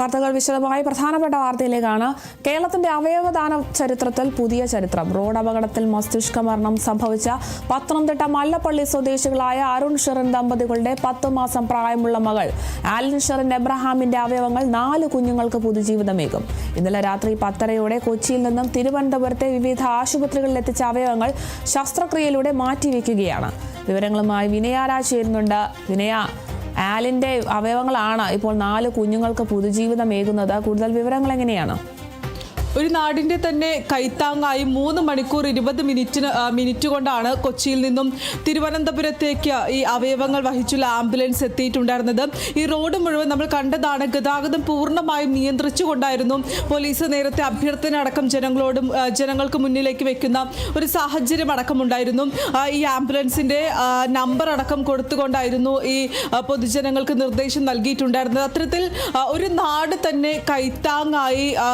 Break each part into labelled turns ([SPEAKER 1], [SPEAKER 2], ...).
[SPEAKER 1] വാർത്തകൾ വിശദമായി പ്രധാനപ്പെട്ട വാർത്തയിലേക്കാണ്. കേരളത്തിന്റെ അവയവദാന ചരിത്രത്തിൽ പുതിയ ചരിത്രം. റോഡ് അപകടത്തിൽ മസ്തിഷ്ക മരണം സംഭവിച്ച പത്തനംതിട്ട മല്ലപ്പള്ളി സ്വദേശികളായ അരുൺ ഷെറിൻ ദമ്പതികളുടെ പത്ത് മാസം പ്രായമുള്ള മകൾ. ആലിൻ ഷെറിൻ എബ്രഹാമിന്റെ അവയവങ്ങൾ നാല് കുഞ്ഞുങ്ങൾക്ക് പുതുജീവിതമേകും. ഇന്നലെ രാത്രി പത്തരയോടെ കൊച്ചിയിൽ നിന്നും തിരുവനന്തപുരത്തെ വിവിധ ആശുപത്രികളിൽ എത്തിച്ച അവയവങ്ങൾ ശസ്ത്രക്രിയയിലൂടെ മാറ്റിവെക്കുകയാണ്. വിവരങ്ങളുമായി വിനയാരാജ് ചേരുന്നുണ്ട്. വിനയ ആലിന്റെ അവയവങ്ങളാണ് ഇപ്പോൾ നാല് കുഞ്ഞുങ്ങൾക്ക് പുതുജീവിതമേകുന്നത്. കൂടുതൽ വിവരങ്ങൾ എങ്ങനെയാണ്?
[SPEAKER 2] ഒരു നാടിന്റെ തന്നെ കൈത്താങ്ങായി മൂന്ന് മണിക്കൂർ ഇരുപത് മിനിറ്റിന് മിനിറ്റ് കൊണ്ടാണ് കൊച്ചിയിൽ നിന്നും തിരുവനന്തപുരത്തേക്ക് ഈ അവയവങ്ങൾ വഹിച്ചുള്ള ആംബുലൻസ് എത്തിയിട്ടുണ്ടായിരുന്നത്. ഈ റോഡ് മുഴുവൻ നമ്മൾ കണ്ടതാണ്. ഗതാഗതം പൂർണമായും നിയന്ത്രിച്ചുകൊണ്ടായിരുന്നു പോലീസ് നേരത്തെ അഭ്യർത്ഥന അടക്കം ജനങ്ങളോടും ജനങ്ങൾക്ക് മുന്നിലേക്ക് വെക്കുന്ന ഒരു സാഹചര്യം അടക്കമുണ്ടായിരുന്നു. ഈ ആംബുലൻസിന്റെ നമ്പർ അടക്കം കൊടുത്തുകൊണ്ടായിരുന്നു ഈ പൊതുജനങ്ങൾക്ക് നിർദ്ദേശം നൽകിയിട്ടുണ്ടായിരുന്നത്. അത്തരത്തിൽ ഒരു നാട് തന്നെ കൈത്താങ്ങായി ആ,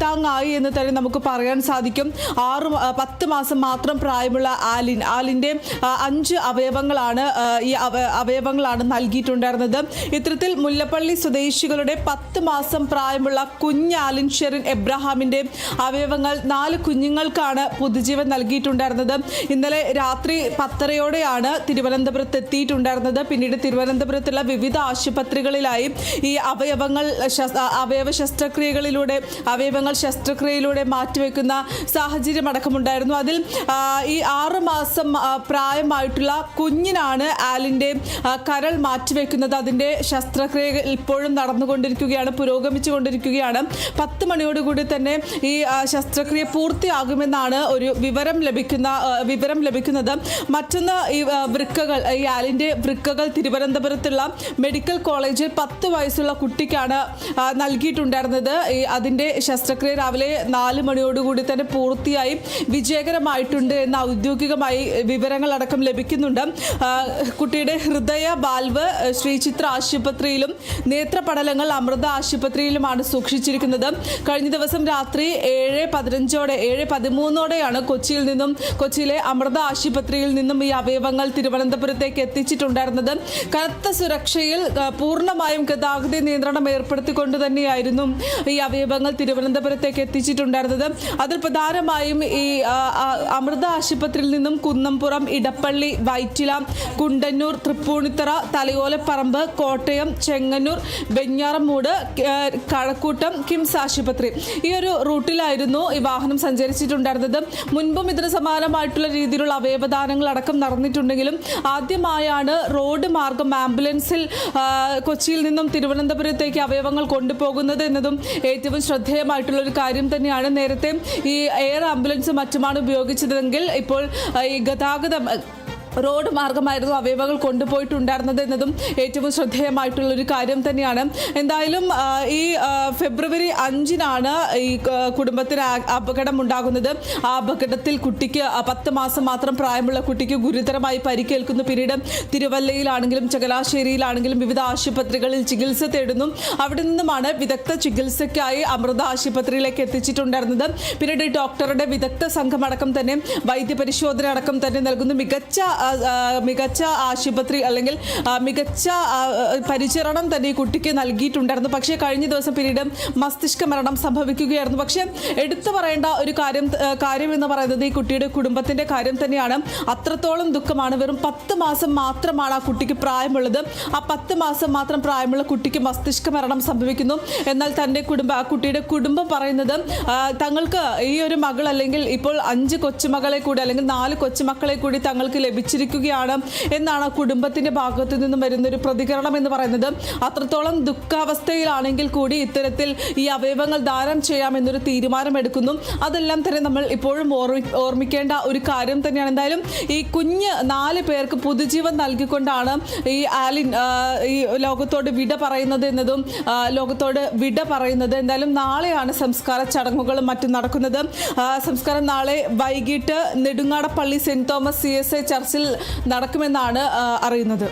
[SPEAKER 2] കൈത്താങ്ങായി എന്ന് തന്നെ നമുക്ക് പറയാൻ സാധിക്കും. ആറ് പത്ത് മാസം മാത്രം പ്രായമുള്ള ആലിൻ. ആലിന്റെ അഞ്ച് അവയവങ്ങളാണ് ഈ അവ- അവയവങ്ങളാണ് നൽകിയിട്ടുണ്ടായിരുന്നത്. ഇത്തരത്തിൽ മുല്ലപ്പള്ളി സ്വദേശികളുടെ പത്ത് മാസം പ്രായമുള്ള കുഞ്ഞ് ആലിൻ ഷെറിൻ എബ്രഹാമിന്റെ അവയവങ്ങൾ നാല് കുഞ്ഞുങ്ങൾക്കാണ് പുതുജീവൻ നൽകിയിട്ടുണ്ടായിരുന്നത്. ഇന്നലെ രാത്രി പത്തരയോടെയാണ് തിരുവനന്തപുരത്ത് എത്തിയിട്ടുണ്ടായിരുന്നത്. പിന്നീട് തിരുവനന്തപുരത്തുള്ള വിവിധ ആശുപത്രികളിലായി ഈ അവയവങ്ങൾ അവയവ ശസ്ത്രക്രിയകളിലൂടെ അവയവങ്ങൾ ശസ്ത്രക്രിയയിലൂടെ മാറ്റിവെക്കുന്ന സാഹചര്യം അടക്കമുണ്ടായിരുന്നു. അതിൽ ഈ ആറ് മാസം പ്രായമായിട്ടുള്ള കുഞ്ഞിനാണ് ആലിന്റെ കരൾ മാറ്റിവെക്കുന്നത്. അതിന്റെ ശസ്ത്രക്രിയ ഇപ്പോഴും നടന്നുകൊണ്ടിരിക്കുകയാണ് പുരോഗമിച്ചു കൊണ്ടിരിക്കുകയാണ് പത്ത് മണിയോടുകൂടി തന്നെ ഈ ശസ്ത്രക്രിയ പൂർത്തിയാകുമെന്നാണ് ഒരു വിവരം ലഭിക്കുന്ന വിവരം ലഭിക്കുന്നത്. മറ്റൊന്ന് ഈ വൃക്കകൾ ഈ ആലിന്റെ വൃക്കകൾ തിരുവനന്തപുരത്തുള്ള മെഡിക്കൽ കോളേജിൽ പത്ത് വയസ്സുള്ള കുട്ടിക്കാണ് നൽകിയിട്ടുണ്ടായിരുന്നത്. ഈ അതിന്റെ ശസ്ത്രക്രിയ രാവിലെ നാല് മണിയോടുകൂടി തന്നെ പൂർത്തിയായി വിജയകരമായിട്ടുണ്ട് എന്ന ഔദ്യോഗികമായി വിവരങ്ങളടക്കം ലഭിക്കുന്നുണ്ട്. കുട്ടിയുടെ ഹൃദയ വാൽവ് ശ്രീചിത്ര ആശുപത്രിയിലും നേത്രപടലങ്ങൾ അമൃത ആശുപത്രിയിലുമാണ് സൂക്ഷിച്ചിരിക്കുന്നത്. കഴിഞ്ഞ ദിവസം രാത്രി ഏഴ് പതിനഞ്ചോടെ ഏഴ് പതിമൂന്നോടെയാണ് കൊച്ചിയിൽ നിന്നും കൊച്ചിയിലെ അമൃത ആശുപത്രിയിൽ നിന്നും ഈ അവയവങ്ങൾ തിരുവനന്തപുരത്തേക്ക് എത്തിച്ചിട്ടുണ്ടായിരുന്നത്. കനത്ത സുരക്ഷയിൽ പൂർണമായും ഗതാഗത നിയന്ത്രണം ഏർപ്പെടുത്തിക്കൊണ്ട് തന്നെയായിരുന്നു ഈ അവയവങ്ങൾ തിരുവനന്തപുരത്തേക്ക് എത്തിച്ചിട്ടുണ്ടായിരുന്നത്. അതിൽ പ്രധാനമായും ഈ അമൃത ആശുപത്രിയിൽ നിന്നും കുന്നംപുറം ഇടപ്പള്ളി വൈറ്റില കുണ്ടന്നൂർ തൃപ്പൂണിത്തറ തലയോലപ്പറമ്പ് കോട്ടയം ചെങ്ങന്നൂർ വെഞ്ഞാറമൂട് കഴക്കൂട്ടം കിംസ് ആശുപത്രി. ഈ ഒരു റൂട്ടിലായിരുന്നു ഈ വാഹനം സഞ്ചരിച്ചിട്ടുണ്ടായിരുന്നത്. മുൻപും ഇതിന് സമാനമായിട്ടുള്ള രീതിയിലുള്ള അവയവദാനങ്ങൾ അടക്കം നടന്നിട്ടുണ്ടെങ്കിലും ആദ്യമായാണ് റോഡ് മാർഗം ആംബുലൻസിൽ കൊച്ചിയിൽ നിന്നും തിരുവനന്തപുരത്തേക്ക് അവയവങ്ങൾ കൊണ്ടുപോകുന്നത് എന്നതും ഏറ്റവും ശ്രദ്ധേയമായിട്ടുള്ള ഒരു കാര്യം തന്നെയാണ്. നേരത്തെ ഈ എയർ ആംബുലൻസ് മറ്റുമാണ് ഉപയോഗിച്ചതെങ്കിൽ ഇപ്പോൾ ഈ ഗതാഗതം റോഡ് മാർഗമായിരുന്നു അവയവങ്ങൾ കൊണ്ടുപോയിട്ടുണ്ടായിരുന്നത് എന്നതും ഏറ്റവും ശ്രദ്ധേയമായിട്ടുള്ള ഒരു കാര്യം തന്നെയാണ്. എന്തായാലും ഈ ഫെബ്രുവരി അഞ്ചിനാണ് ഈ കുടുംബത്തിന് അപകടം ഉണ്ടാകുന്നത് ആ അപകടത്തിൽ കുട്ടിക്ക് പത്ത് മാസം മാത്രം പ്രായമുള്ള കുട്ടിക്ക് ഗുരുതരമായി പരിക്കേൽക്കുന്നു. പിന്നീട് തിരുവല്ലയിലാണെങ്കിലും ചകലാശ്ശേരിയിലാണെങ്കിലും വിവിധ ആശുപത്രികളിൽ ചികിത്സ തേടുന്നു. അവിടെ നിന്നുമാണ് വിദഗ്ധ ചികിത്സയ്ക്കായി അമൃത ആശുപത്രിയിലേക്ക് എത്തിച്ചിട്ടുണ്ടായിരുന്നത്. പിന്നീട് ഡോക്ടറുടെ വിദഗ്ധ സംഘമടക്കം തന്നെ വൈദ്യപരിശോധന അടക്കം തന്നെ നൽകുന്നു. മികച്ച മികച്ച ആശുപത്രി അല്ലെങ്കിൽ മികച്ച പരിചരണം തന്നെ ഈ കുട്ടിക്ക് നൽകിയിട്ടുണ്ടായിരുന്നു. പക്ഷേ കഴിഞ്ഞ ദിവസം പിന്നീട് മസ്തിഷ്ക മരണം സംഭവിക്കുകയായിരുന്നു. പക്ഷേ എടുത്തു പറയേണ്ട ഒരു കാര്യം കാര്യം എന്ന് പറയുന്നത് ഈ കുട്ടിയുടെ കുടുംബത്തിന്റെ കാര്യം തന്നെയാണ്. അത്രത്തോളം ദുഃഖമാണ്. വെറും പത്ത് മാസം മാത്രമാണ് ആ കുട്ടിക്ക് പ്രായമുള്ളത്. ആ പത്ത് മാസം മാത്രം പ്രായമുള്ള കുട്ടിക്ക് മസ്തിഷ്ക മരണം സംഭവിക്കുന്നു. എന്നാൽ തന്റെ കുടുംബ ആ കുട്ടിയുടെ കുടുംബം പറയുന്നത് തങ്ങൾക്ക് ഈ ഒരു മകൾ അല്ലെങ്കിൽ ഇപ്പോൾ അഞ്ച് കൊച്ചുമകളെ കൂടി അല്ലെങ്കിൽ നാല് കൊച്ചുമക്കളെ കൂടി തങ്ങൾക്ക് ലഭിച്ചിരിക്കുകയാണ് എന്നാണ് കുടുംബത്തിന്റെ ഭാഗത്തു നിന്നും വരുന്ന ഒരു പ്രതികരണം എന്ന് പറയുന്നത്. അത്രത്തോളം ദുഃഖാവസ്ഥയിലാണെങ്കിൽ കൂടി ഇത്തരത്തിൽ ഈ അവയവങ്ങൾ ദാനം ചെയ്യാമെന്നൊരു തീരുമാനമെടുക്കുന്നു അതെല്ലാം തന്നെ നമ്മൾ ഇപ്പോഴും ഓർമ്മി ഓർമ്മിക്കേണ്ട ഒരു കാര്യം തന്നെയാണ്. എന്തായാലും ഈ കുഞ്ഞ് നാല് പേർക്ക് പുതുജീവൻ നൽകിക്കൊണ്ടാണ് ഈ ആലിൻ ഈ ലോകത്തോട് വിട പറയുന്നത് എന്നതും ലോകത്തോട് വിട പറയുന്നത്. എന്തായാലും നാളെയാണ് സംസ്കാര ചടങ്ങുകളും മറ്റും നടക്കുന്നത്. സംസ്കാരം നാളെ വൈകിട്ട് Nedungadappally saint Thomas C S A ചർച്ചിൽ നടക്കുമെന്നാണ് ആ, അറിയുന്നത്.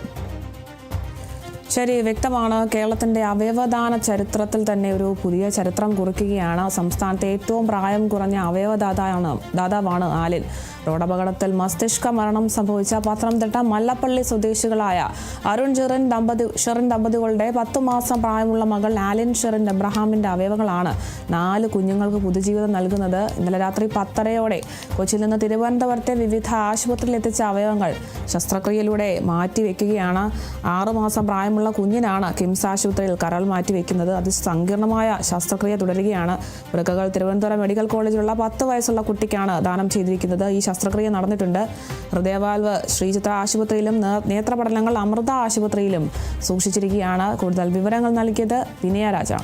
[SPEAKER 1] ശരി വ്യക്തമാണ്. കേരളത്തിന്റെ അവയവദാന ചരിത്രത്തിൽ തന്നെ ഒരു പുതിയ ചരിത്രം കുറിക്കുകയാണ്. സംസ്ഥാനത്തെ ഏറ്റവും പ്രായം കുറഞ്ഞ അവയവദാതാവാണ് ദാതാവാണ് ആലിൻ. റോഡപകടത്തിൽ മസ്തിഷ്ക മരണം സംഭവിച്ച പത്തനംതിട്ട മല്ലപ്പള്ളി സ്വദേശികളായ അരുൺ ഷെറിൻ ദമ്പതി ഷെറിൻ ദമ്പതികളുടെ പത്തു മാസം പ്രായമുള്ള മകൾ ആലിൻ ഷെറിൻ എബ്രഹാമിന്റെ അവയവങ്ങളാണ് നാല് കുഞ്ഞുങ്ങൾക്ക് പുതുജീവിതം നൽകുന്നത്. ഇന്നലെ രാത്രി പത്തരയോടെ കൊച്ചിയിൽ നിന്ന് തിരുവനന്തപുരത്തെ വിവിധ ആശുപത്രിയിൽ എത്തിച്ച അവയവങ്ങൾ ശസ്ത്രക്രിയയിലൂടെ മാറ്റിവെക്കുകയാണ്. ആറുമാസം പ്രായമുള്ള കുഞ്ഞിനാണ് കിംസ് ആശുപത്രിയിൽ കരൾ മാറ്റിവെക്കുന്നത്. അതിസങ്കീർണമായ ശസ്ത്രക്രിയ തുടരുകയാണ്. മൃഗകൾ തിരുവനന്തപുരം മെഡിക്കൽ കോളേജിലുള്ള പത്ത് വയസ്സുള്ള കുട്ടിക്കാണ് ദാനം ചെയ്തിരിക്കുന്നത്. ഈ ശസ്ത്രക്രിയ നടന്നിട്ടുണ്ട്. ഹൃദയവാൽവ് ശ്രീചിത്ര ആശുപത്രിയിലും നേത്രപടലങ്ങൾ അമൃത ആശുപത്രിയിലും സൂക്ഷിച്ചിരിക്കുകയാണ്. കൂടുതൽ വിവരങ്ങൾ നൽകിയത് വിനയ രാജാണ്.